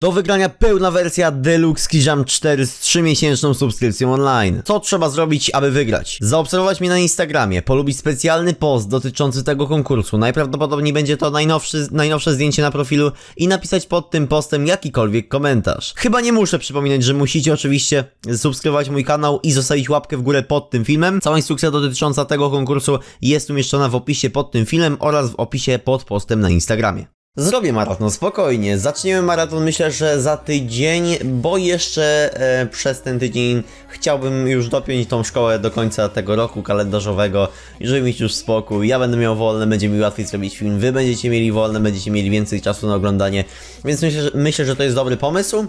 Do wygrania pełna wersja Deluxe Kijam 4 z 3-miesięczną subskrypcją online. Co trzeba zrobić, aby wygrać? Zaobserwować mnie na Instagramie, polubić specjalny post dotyczący tego konkursu. Najprawdopodobniej będzie to najnowszy, najnowsze zdjęcie na profilu i napisać pod tym postem jakikolwiek komentarz. Chyba nie muszę przypominać, że musicie oczywiście subskrybować mój kanał i zostawić łapkę w górę pod tym filmem. Cała instrukcja dotycząca tego konkursu jest umieszczona w opisie pod tym filmem oraz w opisie pod postem na Instagramie. Zrobię maraton, spokojnie. Zaczniemy maraton myślę, że za tydzień, bo jeszcze e, przez ten tydzień chciałbym już dopiąć tą szkołę do końca tego roku kalendarzowego, żeby mieć już spokój. Ja będę miał wolne, będzie mi łatwiej zrobić film, wy będziecie mieli wolne, będziecie mieli więcej czasu na oglądanie, więc myślę, że, myślę, że to jest dobry pomysł.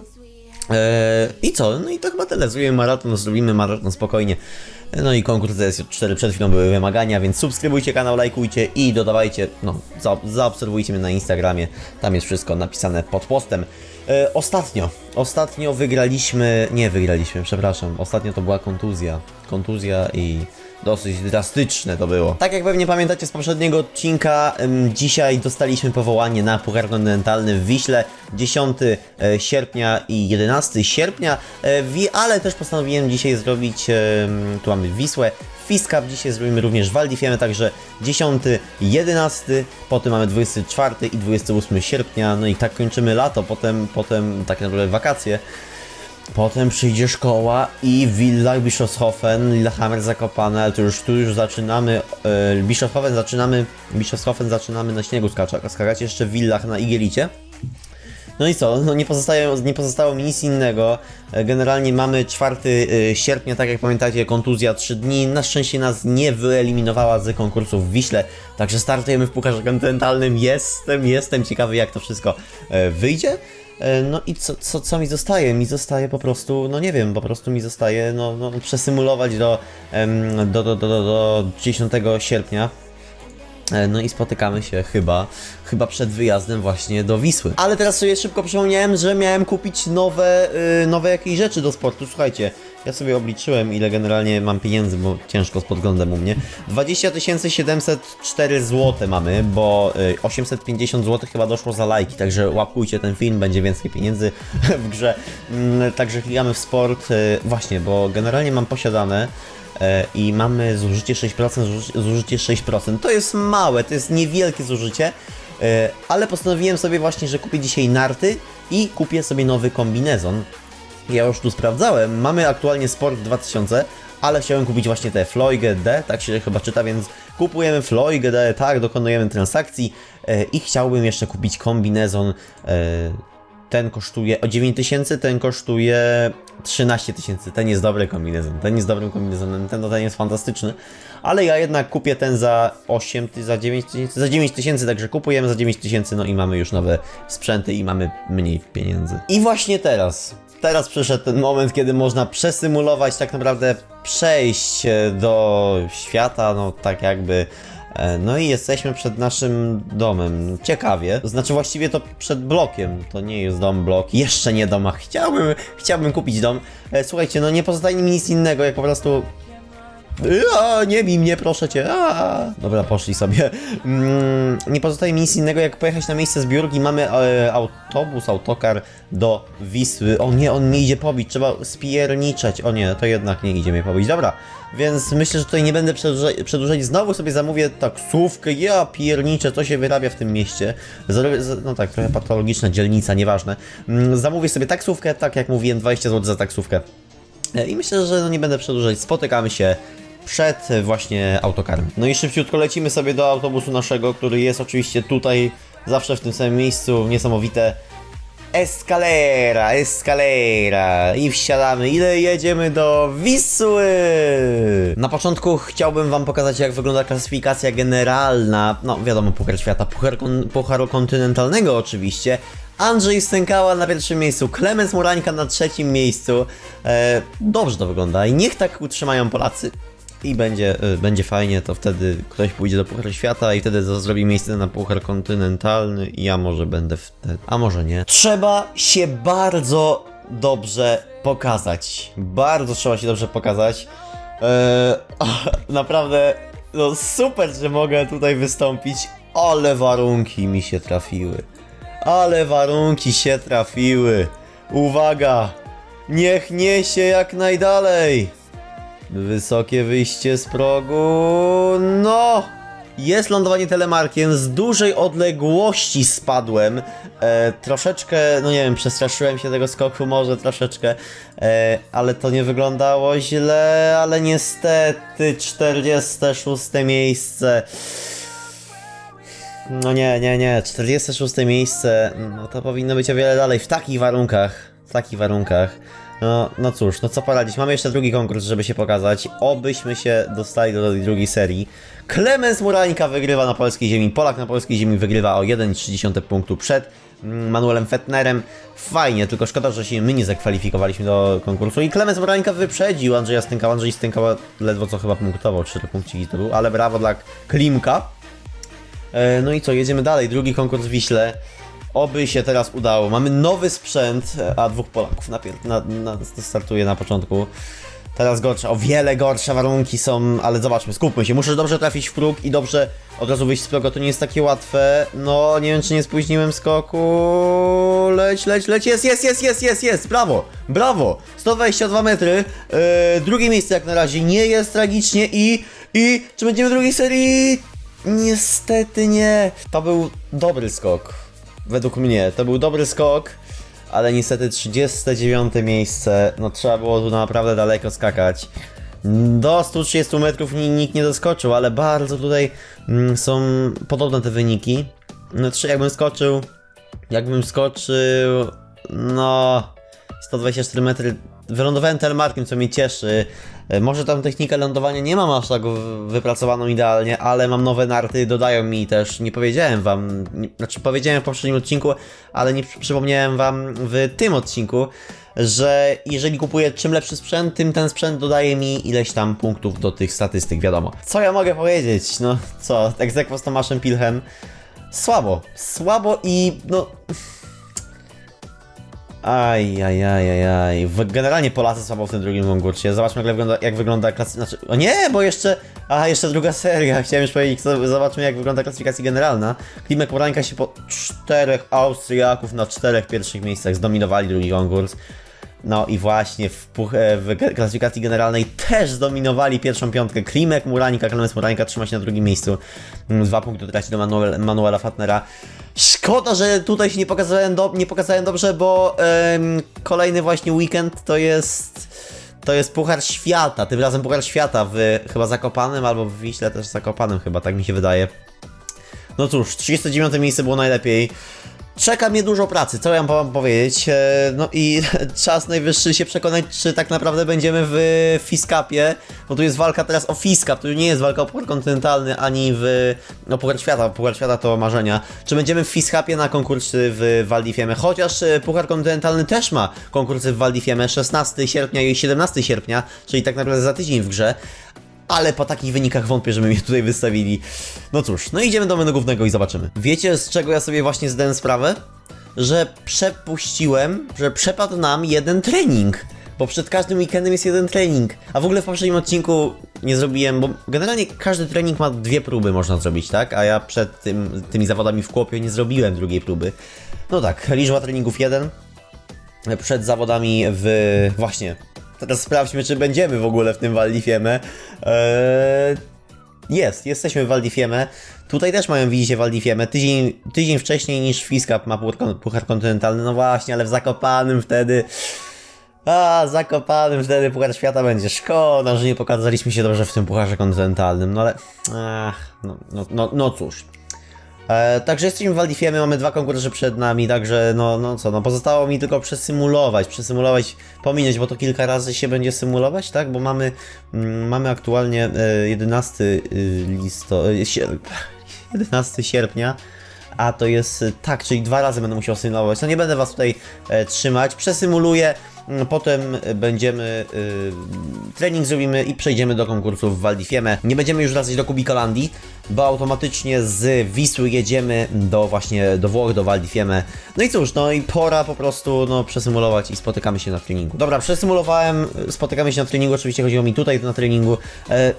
Eee, I co? No i to chyba tyle. Zrobimy maraton, zrobimy maraton spokojnie. No i konkurs DS4 przed chwilą były wymagania, więc subskrybujcie kanał, lajkujcie i dodawajcie, no, za, zaobserwujcie mnie na Instagramie. Tam jest wszystko napisane pod postem. E, ostatnio, ostatnio wygraliśmy, nie wygraliśmy, przepraszam. Ostatnio to była kontuzja. Kontuzja i dosyć drastyczne to było. Tak jak pewnie pamiętacie z poprzedniego odcinka, dzisiaj dostaliśmy powołanie na Puchar Kontynentalny w Wiśle 10 e, sierpnia i 11 sierpnia, e, ale też postanowiłem dzisiaj zrobić, tu mamy Wisłę, Fiskap dzisiaj zrobimy również Waldifiemy, także 10, 11, potem mamy 24 i 28 sierpnia, no i tak kończymy lato, potem, potem tak naprawdę wakacje. Potem przyjdzie szkoła i Villa Bischofshofen, Lillehammer Zakopane, ale to już tu już zaczynamy, e, Bischofshofen zaczynamy, Bischofshofen zaczynamy na śniegu skacza, skakać jeszcze w Villach na Igielicie. No i co? No nie, pozostaje, nie pozostało mi nic innego. E, Generalnie mamy 4 e, sierpnia, tak jak pamiętacie, kontuzja 3 dni. Na szczęście nas nie wyeliminowała z konkursów w Wiśle, także startujemy w Pucharze Kontynentalnym. Jestem, jestem ciekawy jak to wszystko e, wyjdzie. No i co, co, co mi zostaje? Mi zostaje po prostu, no nie wiem, po prostu mi zostaje no, no, przesymulować do, do, do, do, do 10 sierpnia. E, No i spotykamy się chyba, chyba przed wyjazdem właśnie do Wisły. Ale teraz sobie szybko przypomniałem, że miałem kupić nowe, y, nowe jakieś rzeczy do sportu. Słuchajcie, ja sobie obliczyłem ile generalnie mam pieniędzy, bo ciężko z podglądem u mnie. 20 704 zł mamy, bo y, 850 zł chyba doszło za lajki, także łapkujcie ten film, będzie więcej pieniędzy w grze. Mm, Także klikamy w sport, y, właśnie, bo generalnie mam posiadane i mamy zużycie 6%, zuży- zużycie 6%. To jest małe, to jest niewielkie zużycie, e, ale postanowiłem sobie właśnie, że kupię dzisiaj narty i kupię sobie nowy kombinezon. Ja już tu sprawdzałem, mamy aktualnie Sport 2000, ale chciałem kupić właśnie te Floige D, tak się chyba czyta, więc kupujemy Floige D, tak, dokonujemy transakcji e, i chciałbym jeszcze kupić kombinezon e, ten kosztuje o 9000, ten kosztuje 13 tysięcy. Ten jest dobry kombinezon. Ten jest dobrym kombinezonem, ten, ten jest fantastyczny. Ale ja jednak kupię ten za 8, ty- za 9 tysięcy, za 9 tysięcy, także kupujemy za 9 tysięcy, no i mamy już nowe sprzęty i mamy mniej pieniędzy. I właśnie teraz, teraz przyszedł ten moment, kiedy można przesymulować, tak naprawdę przejść e, do świata, no tak jakby No i jesteśmy przed naszym domem. Ciekawie. Znaczy właściwie to przed blokiem. To nie jest dom, blok. Jeszcze nie dom, a chciałbym, chciałbym kupić dom. E, Słuchajcie, no nie pozostaje mi nic innego, jak po prostu a, nie bij mnie, proszę cię. A. Dobra, poszli sobie. Mm, nie pozostaje mi nic innego, jak pojechać na miejsce zbiórki. Mamy e, autobus, autokar do Wisły. O nie, on mnie idzie pobić, trzeba spierniczeć. O nie, to jednak nie idzie mnie pobić. Dobra, więc myślę, że tutaj nie będę przedłużać. przedłużać. Znowu sobie zamówię taksówkę. Ja pierniczę, co się wyrabia w tym mieście. Zrobię, no tak, trochę patologiczna dzielnica, nieważne. Mm, zamówię sobie taksówkę, tak jak mówiłem, 20 zł za taksówkę. E, I myślę, że no nie będę przedłużać. Spotykamy się przed e, właśnie autokarem. No i szybciutko lecimy sobie do autobusu naszego, który jest oczywiście tutaj, zawsze w tym samym miejscu. Niesamowite. Escalera, escalera i wsiadamy. Ile jedziemy do Wisły? Na początku chciałbym wam pokazać jak wygląda klasyfikacja generalna. No wiadomo, Puchar Świata, Puchar, kon, Pucharu Kontynentalnego oczywiście. Andrzej Stękała na pierwszym miejscu, Klemens Murańka na trzecim miejscu. E, dobrze to wygląda i niech tak utrzymają Polacy i będzie, y, będzie fajnie, to wtedy ktoś pójdzie do Pucharu Świata i wtedy zrobi miejsce na Puchar Kontynentalny i ja może będę wtedy, a może nie. Trzeba się bardzo dobrze pokazać. Bardzo trzeba się dobrze pokazać. Eee, naprawdę, no super, że mogę tutaj wystąpić, ale warunki mi się trafiły. Ale warunki się trafiły. Uwaga! Niech niesie jak najdalej. Wysokie wyjście z progu. No! Jest lądowanie telemarkiem, z dużej odległości spadłem. E, troszeczkę, no nie wiem, przestraszyłem się tego skoku, może troszeczkę, e, ale to nie wyglądało źle, ale niestety 46 miejsce. No nie, nie, nie, 46 miejsce, no to powinno być o wiele dalej w takich warunkach, w takich warunkach. No, no cóż, no co poradzić, mamy jeszcze drugi konkurs, żeby się pokazać, obyśmy się dostali do tej drugiej serii. Klemens Murańka wygrywa na polskiej ziemi, Polak na polskiej ziemi wygrywa o 1,3 punktu przed mm, Manuelem Fettnerem. Fajnie, tylko szkoda, że się my nie zakwalifikowaliśmy do konkursu i Klemens Murańka wyprzedził Andrzeja Stękała, Andrzej Stękała ledwo co chyba punktował, 4 punkciki to był, ale brawo dla Klimka. E, No i co, jedziemy dalej. Drugi konkurs w Wiśle. Oby się teraz udało. Mamy nowy sprzęt, e, a dwóch Polaków napier- na, na, startuje na początku. Teraz gorsza, o wiele gorsze warunki są, ale zobaczmy, skupmy się. Muszę dobrze trafić w próg i dobrze od razu wyjść z progu. To nie jest takie łatwe. No, nie wiem, czy nie spóźniłem skoku. Leć, leć, leć. Jest, jest, jest, jest, jest, jest. Brawo, brawo. 122 metry. E, drugie miejsce jak na razie. Nie jest tragicznie i... I... Czy będziemy w drugiej serii? Niestety nie. To był dobry skok. Według mnie. To był dobry skok. Ale niestety 39 miejsce. No trzeba było tu naprawdę daleko skakać. Do 130 metrów ni- nikt nie doskoczył, ale bardzo tutaj mm, są podobne te wyniki. No czy jakbym skoczył. Jakbym skoczył. No. 124 metry. Wylądowałem telemarkiem, co mnie cieszy. E, Może tam technikę lądowania nie mam aż tak wypracowaną idealnie, ale mam nowe narty, dodają mi też. Nie powiedziałem wam, nie, znaczy powiedziałem w poprzednim odcinku, ale nie przy- przypomniałem wam w tym odcinku, że jeżeli kupuję czym lepszy sprzęt, tym ten sprzęt dodaje mi ileś tam punktów do tych statystyk, wiadomo. Co ja mogę powiedzieć? No co, egzekwo z Tomaszem Pilchem. Słabo, słabo i no Aj, aj, aj, aj, aj. W- Generalnie Polacy słabo w tym drugim konkursie. Zobaczmy, jak wygląda, jak wygląda klasy... Znaczy, o nie, bo jeszcze... Aha, jeszcze druga seria. Chciałem już powiedzieć, zobaczmy, jak wygląda klasyfikacja generalna. Klimek Morańka się po czterech Austriaków na czterech pierwszych miejscach zdominowali drugi konkurs. No i właśnie w, e, w klasyfikacji generalnej też zdominowali pierwszą piątkę. Klimek, Murańka, Klemens Murańka trzyma się na drugim miejscu. Mm, Dwa punkty traci do Manuel, Manuela Fatnera. Szkoda, że tutaj się nie pokazałem, do, nie pokazałem dobrze, bo em, kolejny właśnie weekend to jest to jest Puchar Świata. Tym razem Puchar Świata w chyba Zakopanem albo w Wiśle też Zakopanem chyba, tak mi się wydaje. No cóż, 39 miejsce było najlepiej. Czeka mnie dużo pracy, co ja mam powiedzieć. E, No i czas najwyższy się przekonać, czy tak naprawdę będziemy w Fiskapie, bo tu jest walka teraz o Fiskap, to nie jest walka o Puchar Kontynentalny, ani w no, Puchar Świata, Puchar Świata to marzenia. Czy będziemy w Fiskapie na konkursy w Val di Fiemme, chociaż e, Puchar Kontynentalny też ma konkursy w Val di Fiemme 16 sierpnia i 17 sierpnia, czyli tak naprawdę za tydzień w grze. Ale po takich wynikach wątpię, żeby mnie tutaj wystawili. No cóż, no idziemy do menu głównego i zobaczymy. Wiecie z czego ja sobie właśnie zdałem sprawę? Że przepuściłem, że przepadł nam jeden trening. Bo przed każdym weekendem jest jeden trening. A w ogóle w poprzednim odcinku nie zrobiłem, bo generalnie każdy trening ma dwie próby można zrobić, tak? A ja przed tym, tymi zawodami w Kłopie nie zrobiłem drugiej próby. No tak, liczba treningów jeden, przed zawodami w... właśnie. Teraz sprawdźmy, czy będziemy w ogóle w tym Val di Fiemme. Eee... Jest, jesteśmy w Val di Fiemme. Tutaj też mają widzicie Val di Fiemme. Tydzień, tydzień wcześniej niż Fiskap ma puchar kontynentalny. No właśnie, ale w Zakopanym wtedy... A, Zakopanym wtedy Puchar Świata będzie. Szkoda, że nie pokazaliśmy się dobrze w tym Pucharze Kontynentalnym. No ale... Ach, no, no, no, no cóż. E, także jesteśmy w Val di Fiemme, mamy dwa konkursy przed nami, także no, no co, no pozostało mi tylko przesymulować, przesymulować, pominąć, bo to kilka razy się będzie symulować, tak, bo mamy, mm, mamy aktualnie e, 11 listo, e, sie- 11 sierpnia, a to jest, e, tak, czyli dwa razy będę musiał symulować, no nie będę was tutaj e, trzymać, przesymuluję, mm, potem będziemy, e, trening zrobimy i przejdziemy do konkursów w Val di Fiemme. Nie będziemy już wracać do Kubikolandii, bo automatycznie z Wisły jedziemy do właśnie, do Włoch, do Val di Fiemme. No i cóż, no i pora po prostu, no, przesymulować i spotykamy się na treningu. Dobra, przesymulowałem, spotykamy się na treningu, oczywiście chodziło mi tutaj na treningu. E,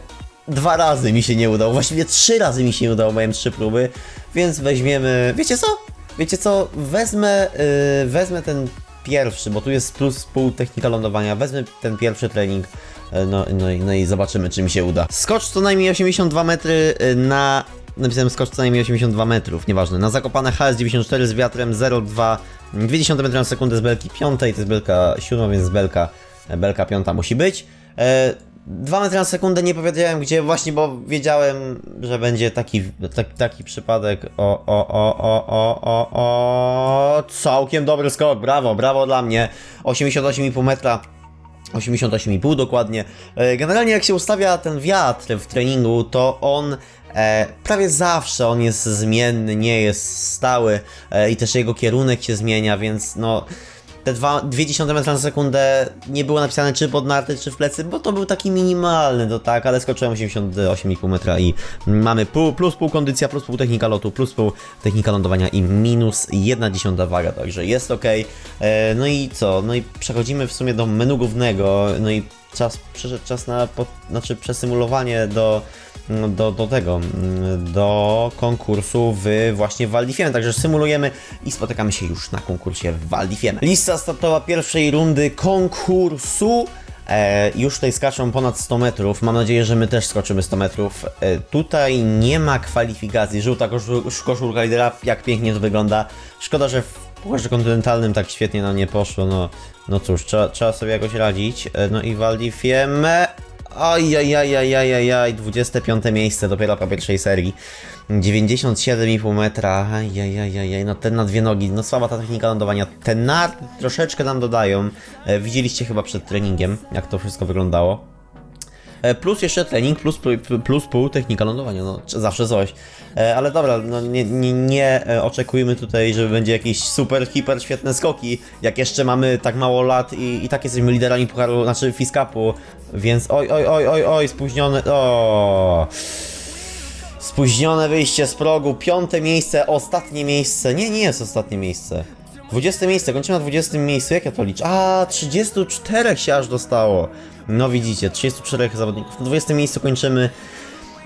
dwa razy mi się nie udało, właściwie trzy razy mi się nie udało, miałem trzy próby, więc weźmiemy, wiecie co? wiecie co, wezmę, yy, wezmę ten pierwszy, bo tu jest plus pół technika lądowania, wezmę ten pierwszy trening, yy, no, no, no i zobaczymy, czy mi się uda. Skocz co najmniej 82 metry yy, na... Napisałem skocz co najmniej 82 metrów, nieważne. Na zakopane HS94 z wiatrem 0,2 0,2 m na sekundę z belki piątej, to jest belka siódma, więc belka, belka piąta musi być. E, 2 metry na sekundę nie powiedziałem gdzie, właśnie bo wiedziałem, że będzie taki, tak, taki przypadek. O, o, o, o, o, o, o, całkiem dobry skok, brawo, brawo dla mnie. 88,5 metra. 88,5 dokładnie. E, Generalnie jak się ustawia ten wiatr w treningu, to on e, prawie zawsze on jest zmienny, nie jest stały e, i też jego kierunek się zmienia, więc no te 2,2 metra na sekundę nie było napisane czy pod narty, czy w plecy, bo to był taki minimalny, to tak, ale skoczyłem 88,5 metra i mamy pół, plus pół kondycja, plus pół technika lotu, plus pół technika lądowania i minus 1 dziesiąta waga, także jest ok. E, no i co? No i przechodzimy w sumie do menu głównego, no i czas, przyszedł czas na, po, znaczy przesymulowanie do do, do tego, mm, do konkursu w właśnie w Waldifiem. Także symulujemy i spotykamy się już na konkursie w Waldifiem. Lista startowa pierwszej rundy konkursu. E, już tutaj skaczą ponad 100 metrów. Mam nadzieję, że my też skoczymy 100 metrów. E, tutaj nie ma kwalifikacji. Żółta koszul- koszulka lidera, jak pięknie to wygląda. Szkoda, że w Pucharze Kontynentalnym tak świetnie nam nie poszło. No, no cóż, trzeba, trzeba sobie jakoś radzić. E, no i Waldifiem. Ajajajajajajaj, 25 miejsce dopiero po pierwszej serii. 97,5 metra, ajajajajaj, no ten na dwie nogi, no słaba ta technika lądowania. Ten nar troszeczkę nam dodają. E, widzieliście chyba przed treningiem, jak to wszystko wyglądało. E, Plus jeszcze trening, plus, plus, pół technika lądowania, no zawsze coś. E, Ale dobra, no nie, nie, nie e, oczekujmy tutaj, że będzie jakieś super, hiper świetne skoki, jak jeszcze mamy tak mało lat i, i tak jesteśmy liderami pucharu, znaczy Fiskapu, więc oj, oj, oj, oj, oj, spóźnione, o. Spóźnione wyjście z progu, piąte miejsce, ostatnie miejsce, nie, nie jest ostatnie miejsce. 20 miejsce, kończymy na 20 miejscu, jak ja to liczę? A, 34 się aż dostało. No widzicie, 34 zawodników. Na 20 miejscu kończymy.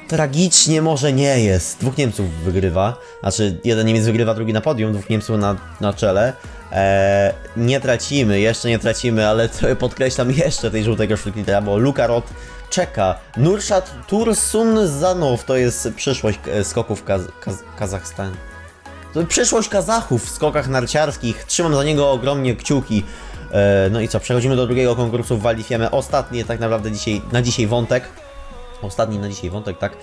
Tragicznie może nie jest. Dwóch Niemców wygrywa. Znaczy, jeden Niemiec wygrywa, drugi na podium, dwóch Niemców na, na czele. Eee, nie tracimy, jeszcze nie tracimy, ale to podkreślam jeszcze tej żółtej koszulki bo Luka Rot czeka. Nurszat Tursun Zanow to jest przyszłość e, skoków Kaz Kaz Kazachstanu. Przyszłość Kazachów w skokach narciarskich. Trzymam za niego ogromnie kciuki. E, no i co, przechodzimy do drugiego konkursu w Walifiemy. Ostatni tak naprawdę dzisiaj, na dzisiaj wątek. Ostatni na dzisiaj wątek, tak?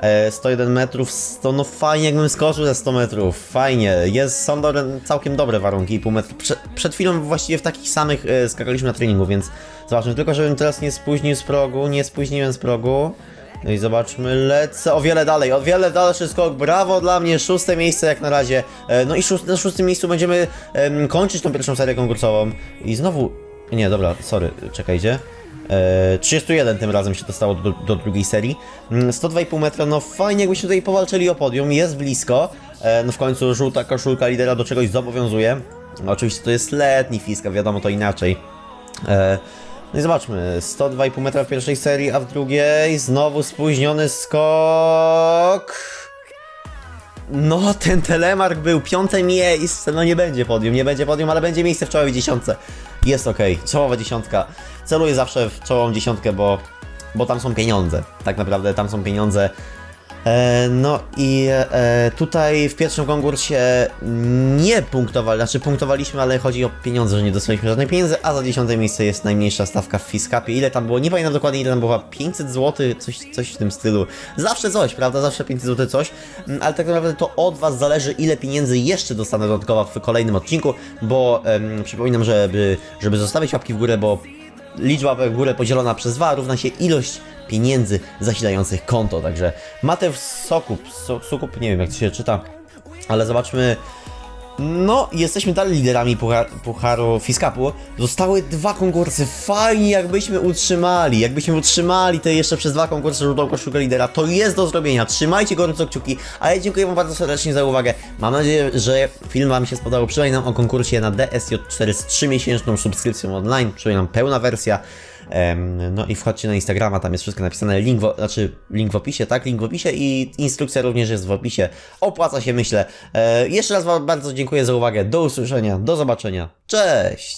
E, 101 metrów, 100, no fajnie jakbym skoczył ze 100 metrów, fajnie. Jest, są dobre, całkiem dobre warunki pół metra. Prze, przed chwilą właściwie w takich samych e, skakaliśmy na treningu, więc zobaczmy. Tylko żebym teraz nie spóźnił z progu, nie spóźniłem z progu. No i zobaczmy, lecę o wiele dalej, o wiele dalszy skok, brawo dla mnie, szóste miejsce jak na razie. E, No i szóst, na szóstym miejscu będziemy em, kończyć tą pierwszą serię konkursową. I znowu, nie dobra, sorry, czekajcie. E, 31 tym razem się dostało do, do drugiej serii. Mm, 102,5 metra, no fajnie jakbyśmy tutaj powalczyli o podium, jest blisko. E, No w końcu żółta koszulka lidera do czegoś zobowiązuje. No, oczywiście to jest letni fiska, wiadomo to inaczej. E, no i zobaczmy, 102,5 metra w pierwszej serii, a w drugiej znowu spóźniony skok. No, ten telemark był piąte miejsce, no nie będzie podium, nie będzie podium, ale będzie miejsce w czołowej dziesiątce. Jest ok, czołowa dziesiątka. Celuję zawsze w czołową dziesiątkę, bo, bo tam są pieniądze. Tak naprawdę tam są pieniądze. E, no i e, tutaj w pierwszym konkursie nie punktowali, znaczy punktowaliśmy, ale chodzi o pieniądze, że nie dostaliśmy żadnych pieniędzy, a za dziesiąte miejsce jest najmniejsza stawka w Fiskapie. Ile tam było? Nie pamiętam dokładnie ile tam było, 500 zł, coś, coś w tym stylu. Zawsze coś, prawda? Zawsze 500 zł coś, Mm, ale tak naprawdę to od Was zależy, ile pieniędzy jeszcze dostanę dodatkowo w kolejnym odcinku, bo em, przypominam, żeby, żeby zostawić łapki w górę, bo liczba w górę podzielona przez 2 równa się ilość pieniędzy zasilających konto. Także Mateusz Sokup, so, Sukup, nie wiem jak to się czyta, ale zobaczmy. No, jesteśmy dalej liderami puchar, Pucharu Fiskapu. Zostały dwa konkursy. Fajnie, jakbyśmy utrzymali. Jakbyśmy utrzymali te jeszcze przez dwa konkursy żółtą koszulkę lidera. To jest do zrobienia. Trzymajcie gorąco kciuki. A ja dziękuję Wam bardzo serdecznie za uwagę. Mam nadzieję, że film Wam się spodobał. Przypominam o konkursie na DSJ4 z 3-miesięczną subskrypcją online. Przypominam, pełna wersja. No i wchodźcie na Instagrama, tam jest wszystko napisane, link w, znaczy link w opisie, tak, link w opisie i instrukcja również jest w opisie. Opłaca się, myślę. E, jeszcze raz Wam bardzo dziękuję za uwagę, do usłyszenia, do zobaczenia, cześć!